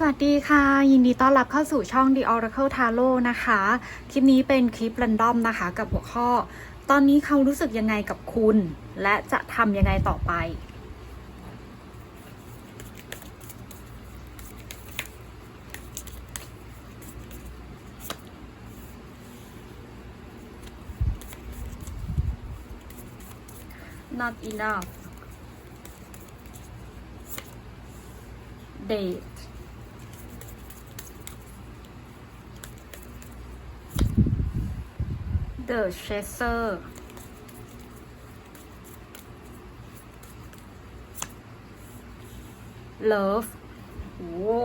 สวัสดีค่ะ ยินดีต้อนรับเข้าสู่ช่อง The Oracle Tarot นะคะ คลิปนี้เป็นคลิป r รนดอมนะคะ กับหัวข้อ ตอนนี้เขารู้สึกยังไงกับคุณ และจะทำยังไงต่อไป not enough date the chaser love โอ้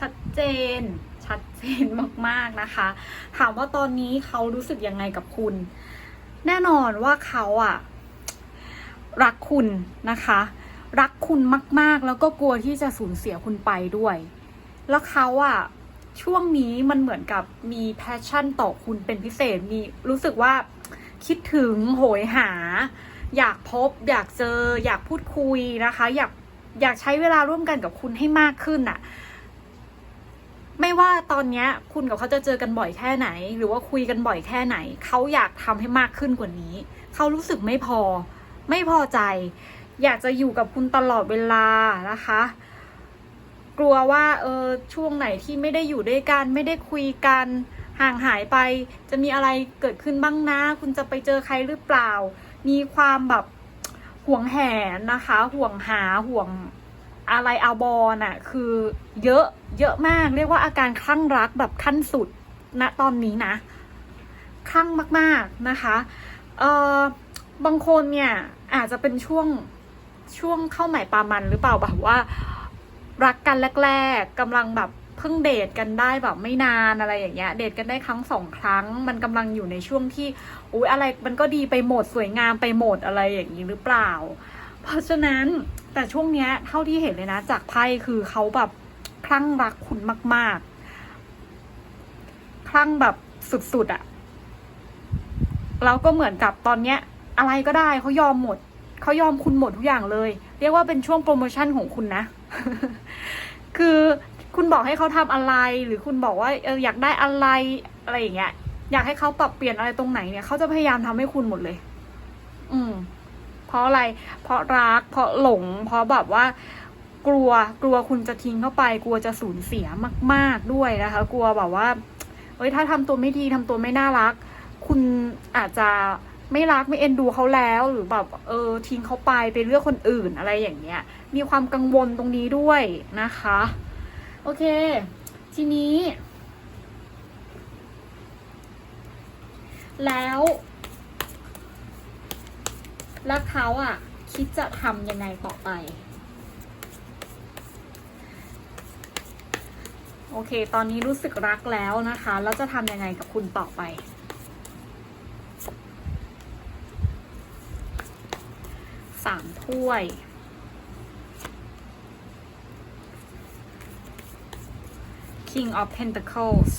ชัดเจน ชัดเจนมากๆนะคะ ถามว่าตอนนี้เขารู้สึกยังไงกับคุณ แน่นอนว่าเขาอะรักคุณนะคะ รักคุณมากๆ แล้วก็กลัวที่จะสูญเสียคุณไปด้วย แล้วเขาอะ ช่วงนี้มันเหมือนกับมีแพชชั่นต่อคุณเป็นพิเศษมีรู้สึกว่าคิดถึงโหยหา อยากพบ อยากเจอ อยากพูดคุยนะคะ อยากอยากใช้เวลาร่วมกันกับคุณให้มากขึ้นอะไม่ว่าตอนนี้คุณกับเขาจะเจอกันบ่อยแค่ไหน หรือว่าคุยกันบ่อยแค่ไหน เขาอยากทำให้มากขึ้นกว่านี้ เขารู้สึกไม่พอ ไม่พอใจ อยากจะอยู่กับคุณตลอดเวลานะคะ กลัวว่าเออช่วงไหนที่ไม่ได้อยู่ด้วยกันไม่ได้คุยกันห่างหายไป จะมีอะไรเกิดขึ้นบ้างนะ คุณจะไปเจอใครหรือเปล่า มีความแบบห่วงแหนนะคะ ห่วงหาห่วงอะไรอาบอน่ะคือเยอะเยอะมาก เรียกว่าอาการคลั่งรักแบบขั้นสุดณตอนนี้นะคลั่งมากๆนะคะเออบางคนเนี่ยอาจจะเป็นช่วงช่วงเข้าใหม่ปามันหรือเปล่าแบบว่า รักกันแรกๆกำลังแบบเพิ่งเดทกันได้แบบไม่นานอะไรอย่างเงี้ย เดทกันได้ครั้งสองครั้ง มันกำลังอยู่ในช่วงที่อุ้ยอะไรมันก็ดีไปหมดสวยงามไปหมดอะไรอย่างนี้หรือเปล่า เพราะฉะนั้นแต่ช่วงเนี้ยเท่าที่เห็นเลยนะ จากไพ่คือเขาแบบคลั่งรักคุณมาก ๆ คลั่งแบบสุดๆอะแล้วก็เหมือนกับตอนเนี้ย อะไรก็ได้เขายอมหมดเขายอมคุณหมดทุกอย่างเลย เรียกว่าเป็นช่วงโปรโมชั่นของคุณนะ คือคุณบอกให้เขาทำอะไร หรือคุณบอกว่าเอออยากได้อะไรอะไรอย่างเงี้ย อยากให้เขาปรับเปลี่ยนอะไรตรงไหนเนี่ยเขาจะพยายามทำให้คุณหมดเลย อืม เพราะอะไร เพราะรัก เพราะหลง เพราะแบบว่า กลัว กลัวคุณจะทิ้งเข้าไป กลัวจะสูญเสียมาก ๆด้วยนะคะ กลัวแบบว่า เอ้ยถ้าทำตัวไม่ดีทำตัวไม่น่ารัก คุณอาจจะ ไม่รักไม่เอ็นดูเขาแล้วหรือแบบเออทิ้งเขาไปไปเลือกคนอื่นอะไรอย่างเงี้ย มีความกังวลตรงนี้ด้วยนะคะ โอเค ทีนี้ แล้วแล้วเขาอะ คิดจะทำยังไงต่อไป โอเค ตอนนี้รู้สึกรักแล้วนะคะ แล้วจะทำยังไงกับคุณต่อไป สามถ้วย King of Pentacles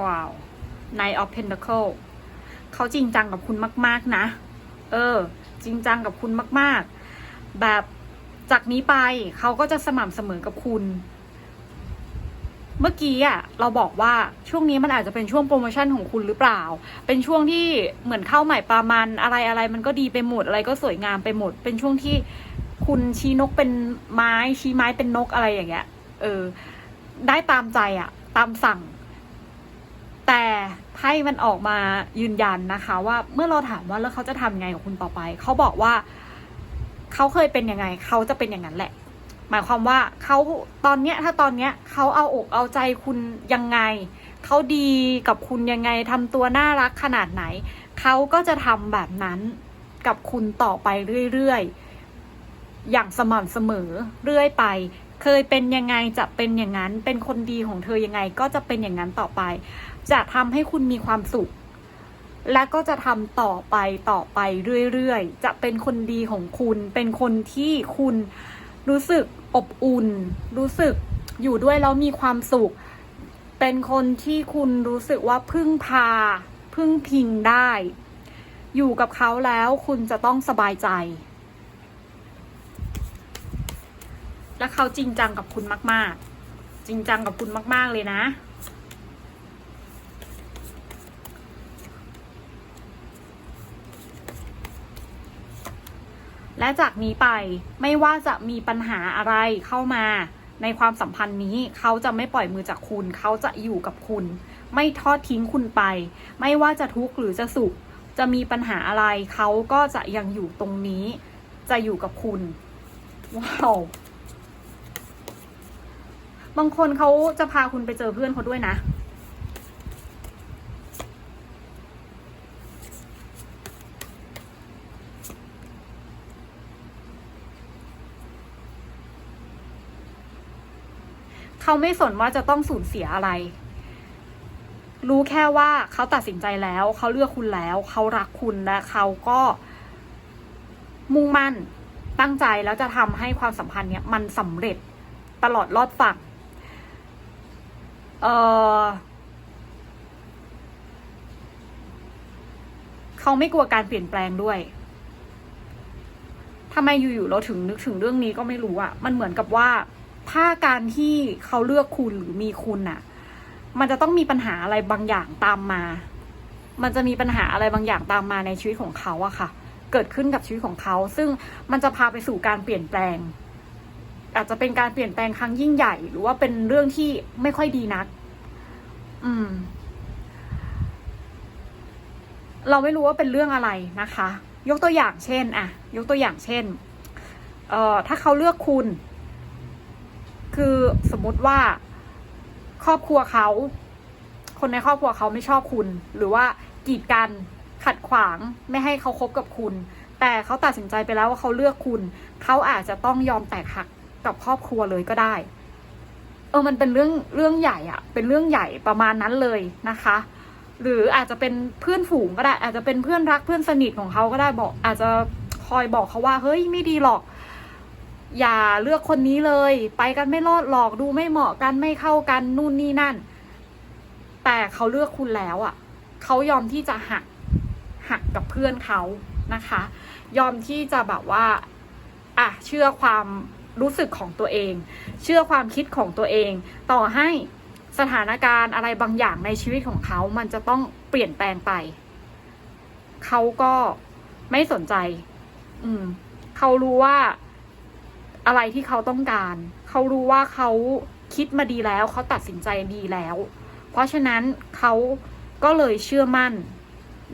ว้าว Knight of Pentacles เขาจริงจังกับคุณมาก ๆ นะ เออ จริงจังกับคุณมาก ๆ แบบจากนี้ไปเขาก็จะสม่ำเสมอกับคุณ เมื่อกี้อะเราบอกว่าช่วงนี้มันอาจจะเป็นช่วงโปรโมชั่นของคุณหรือเปล่า เป็นช่วงที่เหมือนเข้าใหม่ปลามันอะไรอะไรมันก็ดีไปหมดอะไรก็สวยงามไปหมด เป็นช่วงที่คุณชี้นกเป็นไม้ชี้ไม้เป็นนกอะไรอย่างเงี้ย เออ ได้ตามใจอะ ตามสั่ง แต่ไพ่มันออกมายืนยันนะคะ ว่าเมื่อเราถามว่าแล้วเขาจะทำยังไงกับคุณต่อไป เขาบอกว่า เขาเคยเป็นยังไง เขาจะเป็นอย่างนั้นแหละ หมายความว่าเขาตอนเนี้ยถ้าตอนเนี้ยเขาเอาอกเอาใจคุณยังไง เขาดีกับคุณยังไงทำตัวน่ารักขนาดไหน เขาก็จะทำแบบนั้นกับคุณต่อไปเรื่อยๆ อย่างสม่ำเสมอเรื่อยไป เคยเป็นยังไงจะเป็นอย่างนั้น เป็นคนดีของเธอยังไงก็จะเป็นอย่างนั้นต่อไป จะทำให้คุณมีความสุข และก็จะทำต่อไปต่อไปเรื่อยๆ จะเป็นคนดีของคุณ เป็นคนที่คุณ รู้สึกอบอุ่น รู้สึกอยู่ด้วยแล้วมีความสุข เป็นคนที่คุณรู้สึกว่าพึ่งพา พึ่งพิงได้ อยู่กับเขาแล้วคุณจะต้องสบายใจ และเขาจริงจังกับคุณมาก ๆ จริงจังกับคุณมาก ๆ เลยนะ และจากนี้ไปไม่ว่าจะมีปัญหาอะไรเข้ามาในความสัมพันธ์นี้เขาจะไม่ปล่อยมือจากคุณ เขาจะอยู่กับคุณ ไม่ทอดทิ้งคุณไป ไม่ว่าจะทุกข์หรือจะสุข จะมีปัญหาอะไรเขาก็จะยังอยู่ตรงนี้ จะอยู่กับคุณว้าวบางคนเขาจะพาคุณไปเจอเพื่อนเขาด้วยนะ เขาไม่สนว่าจะต้องสูญเสียอะไร รู้แค่ว่าเขาตัดสินใจแล้ว เขาเลือกคุณแล้ว เขารักคุณและเขาก็มุ่งมั่นตั้งใจแล้วจะทำให้ความสัมพันธ์เนี้ยมันสำเร็จตลอดรอดฝั่งเออเขาไม่กลัวการเปลี่ยนแปลงด้วยทำไมอยู่ๆเราถึงนึกถึงเรื่องนี้ก็ไม่รู้อะมันเหมือนกับว่า ถ้าการที่เขาเลือกคุณหรือมีคุณน่ะมันจะต้องมีปัญหาอะไรบางอย่างตามมา มันจะมีปัญหาอะไรบางอย่างตามมาในชีวิตของเขาอะค่ะ เกิดขึ้นกับชีวิตของเขา ซึ่งมันจะพาไปสู่การเปลี่ยนแปลง อาจจะเป็นการเปลี่ยนแปลงครั้งยิ่งใหญ่ หรือว่าเป็นเรื่องที่ไม่ค่อยดีนัก อืม เราไม่รู้ว่าเป็นเรื่องอะไรนะคะ ยกตัวอย่างเช่นอะยกตัวอย่างเช่น เอ่อ ถ้าเขาเลือกคุณ คือสมมติว่าครอบครัวเขา คนในครอบครัวเขาไม่ชอบคุณ หรือว่ากีดกันขัดขวางไม่ให้เขาคบกับคุณ แต่เขาตัดสินใจไปแล้วว่าเขาเลือกคุณ เขาอาจจะต้องยอมแตกหักกับครอบครัวเลยก็ได้ เออมันเป็นเรื่องเรื่องใหญ่อะเป็นเรื่องใหญ่ประมาณนั้นเลยนะคะ หรืออาจจะเป็นเพื่อนฝูงก็ได้ อาจจะเป็นเพื่อนรักเพื่อนสนิทของเขาก็ได้บอก อาจจะคอยบอกเขาว่าเฮ้ยไม่ดีหรอก อย่าเลือกคนนี้เลย ไปกันไม่รอดหรอกดูไม่เหมาะกันไม่เข้ากันนู่นนี่นั่น แต่เขาเลือกคุณแล้วอะ่ะเขายอมที่จะหักหักกับเพื่อนเขานะคะ ยอมที่จะแบบว่าอะเชื่อความรู้สึกของตัวเอง เชื่อความคิดของตัวเอง ต่อให้สถานการณ์อะไรบางอย่างในชีวิตของเขา มันจะต้องเปลี่ยนแปลงไป เขาก็ไม่สนใจ อืม เขารู้ว่า อะไรที่เขาต้องการ เขารู้ว่าเขาคิดมาดีแล้ว เขาตัดสินใจดีแล้ว เพราะฉะนั้นเขาก็เลยเชื่อมั่น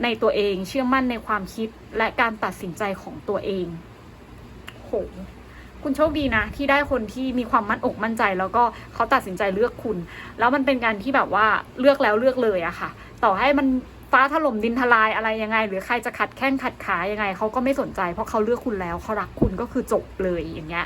ในตัวเอง เชื่อมั่นในความคิดและการตัดสินใจของตัวเองโหคุณโชคดีนะที่ได้คนที่มีความมั่นอกมั่นใจ แล้วก็เขาตัดสินใจเลือกคุณ แล้วมันเป็นการที่แบบว่าเลือกแล้วเลือกเลยอะค่ะ ต่อให้มันฟ้าถล่มดินทลายอะไรยังไง หรือใครจะขัดแข้งขัดขายังไงเขาก็ไม่สนใจ เพราะเขาเลือกคุณแล้วเขารักคุณก็คือจบเลยอย่างเงี้ย